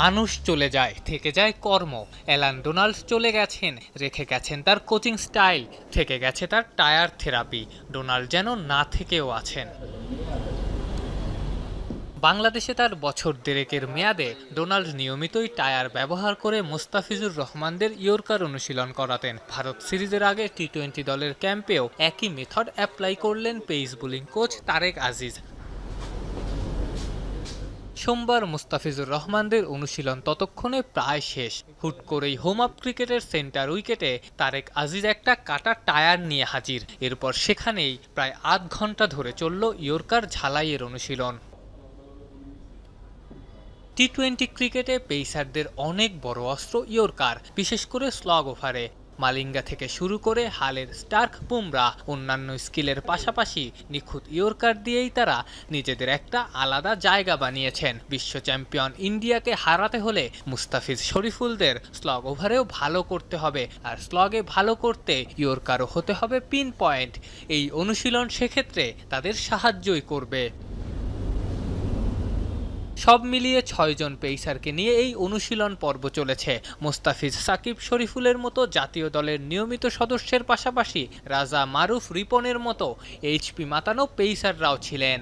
মানুষ চলে যায়, থেকে যায় কর্ম। অ্যালান ডোনাল্ড চলে গেছেন, রেখে গেছেন তার কোচিং স্টাইল, থেকে গেছে তার টায়ার থেরাপি। ডোনাল্ড যেন না থেকেও আছেন। বাংলাদেশে তার বছর দেড়েকের মেয়াদে ডোনাল্ড নিয়মিতই টায়ার ব্যবহার করে মুস্তাফিজুর রহমানদের ইয়র্কার অনুশীলন করাতেন। ভারত সিরিজের আগে টি টোয়েন্টি দলের ক্যাম্পেও একই মেথড অ্যাপ্লাই করলেন pace bowling coach Tareq Aziz. সোমবার মুস্তাফিজুর রহমানদের অনুশীলন ততক্ষণে প্রায় শেষ। হুট করেই হোম আপ ক্রিকেটের সেন্টার উইকেটে তারেক আজিজ একটা কাটা টায়ার নিয়ে হাজির। এরপর সেখানেই প্রায় আধ ঘণ্টা ধরে চলল ইয়র্কার ঝালাইয়ের অনুশীলন। টি টোয়েন্টি ক্রিকেটে পেসারদের অনেক বড় অস্ত্র ইয়র্কার, বিশেষ করে স্লগ ওভারে মালিঙ্গা থেকে শুরু করে হালের স্টার্ক বুমরা, অন্যান্য স্কিলের পাশাপাশি নিখুঁত ইয়র্কার দিয়েই তারা নিজেদের একটা আলাদা জায়গা বানিয়েছেন। বিশ্ব চ্যাম্পিয়ন ইন্ডিয়াকে হারাতে হলে মুস্তাফিজ শরীফুলদের স্লগ ওভারেও ভালো করতে হবে, আর স্লগে ভালো করতে ইয়র্কারও হতে হবে পিন পয়েন্ট। এই অনুশীলন সেক্ষেত্রে তাদের সাহায্যই করবে। সব মিলিয়ে ছয়জন পেইসারকে নিয়ে এই অনুশীলন পর্ব চলেছে। মোস্তাফিজ সাকিব শরীফুলের মতো জাতীয় দলের নিয়মিত সদস্যের পাশাপাশি রাজা মারুফ রিপনের মতো এইচপি মাতানো পেইসাররাও ছিলেন।